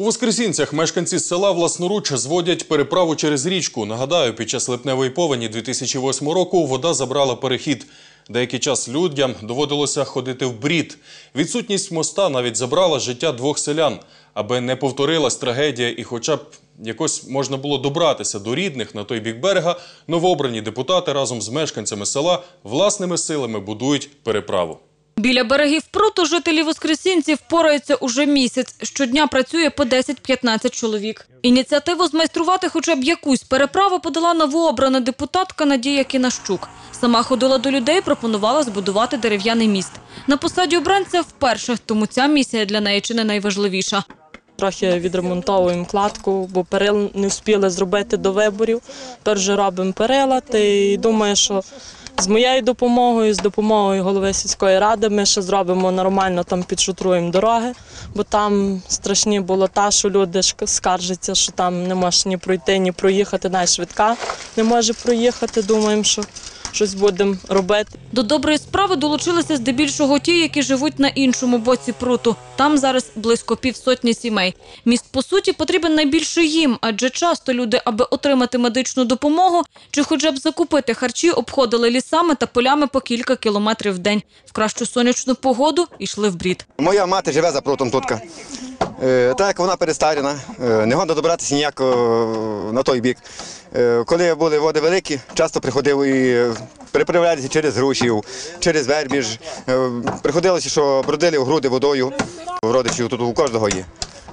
У Воскресінцях мешканці села власноруч зводять переправу через річку. Нагадаю, під час липневої повені 2008 року вода забрала перехід. Деякий час людям доводилося ходити в брід. Відсутність моста навіть забрала життя двох селян. Аби не повторилась трагедія і хоча б якось можна було добратися до рідних на той бік берега, новообрані депутати разом з мешканцями села власними силами будують переправу. Біля берегів пруту жителі Воскресінців впораються уже місяць. Щодня працює по 10-15 чоловік. Ініціативу змайструвати хоча б якусь переправу подала новообрана депутатка Надія Кінащук. Сама ходила до людей, пропонувала збудувати дерев'яний міст. На посаді обранця вперше, тому ця місія для неї чи не найважливіша. Трохи відремонтовуємо кладку, бо перил не встигли зробити до виборів. Тепер вже робимо перила. Й думаю, що з моєю допомогою, з допомогою голови сільської ради, ми ще зробимо нормально, там підшутруємо дороги, бо там страшні болота, що люди скаржаться, що там не можеш ні пройти, ні проїхати. Навіть швидка не може проїхати. Думаємо, що щось будемо робити. До доброї справи долучилися здебільшого ті, які живуть на іншому боці пруту. Там зараз близько півсотні сімей. Міст, по суті, потрібен найбільше їм, адже часто люди, аби отримати медичну допомогу чи хоча б закупити харчі, обходили лісами та полями по кілька кілометрів в день. В кращу сонячну погоду йшли в брід. Моя мати живе за прутом тутка. Е, Так як вона перестарена, е, не годно добратися ніяк е, на той бік. Коли були води великі, часто приходив і переправлялися через Грушів, через Вербіж. Приходилося, що бродили в груди водою. Родичів тут у кожного є.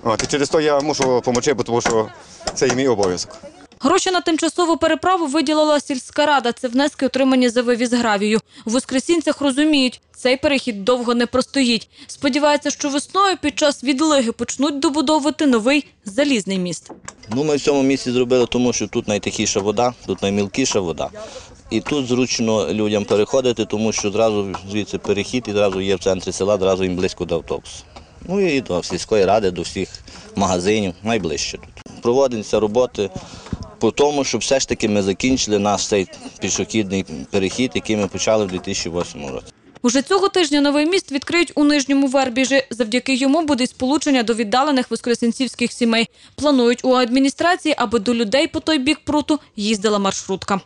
От, через то я мушу допомогти, тому що це і мій обов'язок. Гроші на тимчасову переправу виділила сільська рада. Це внески, отримані за вивіз гравію. У Воскресінцях розуміють, цей перехід довго не простоїть. Сподіваються, що весною під час відлиги почнуть добудовувати новий залізний міст. Ну, ми в цьому місці зробили, тому що тут найтихіша вода, тут наймілкіша вода. І тут зручно людям переходити, тому що одразу звідси перехід і одразу є в центрі села, одразу їм близько до автобусу. Ну і до сільської ради, до всіх магазинів, найближче тут. Проводяться роботи по тому, щоб все ж таки ми закінчили наш цей пішохідний перехід, який ми почали в 2008 році. Уже цього тижня новий міст відкриють у Нижньому Вербіжі. Завдяки йому буде сполучення до віддалених воскресенцівських сімей. Планують у адміністрації, аби до людей по той бік пруту їздила маршрутка.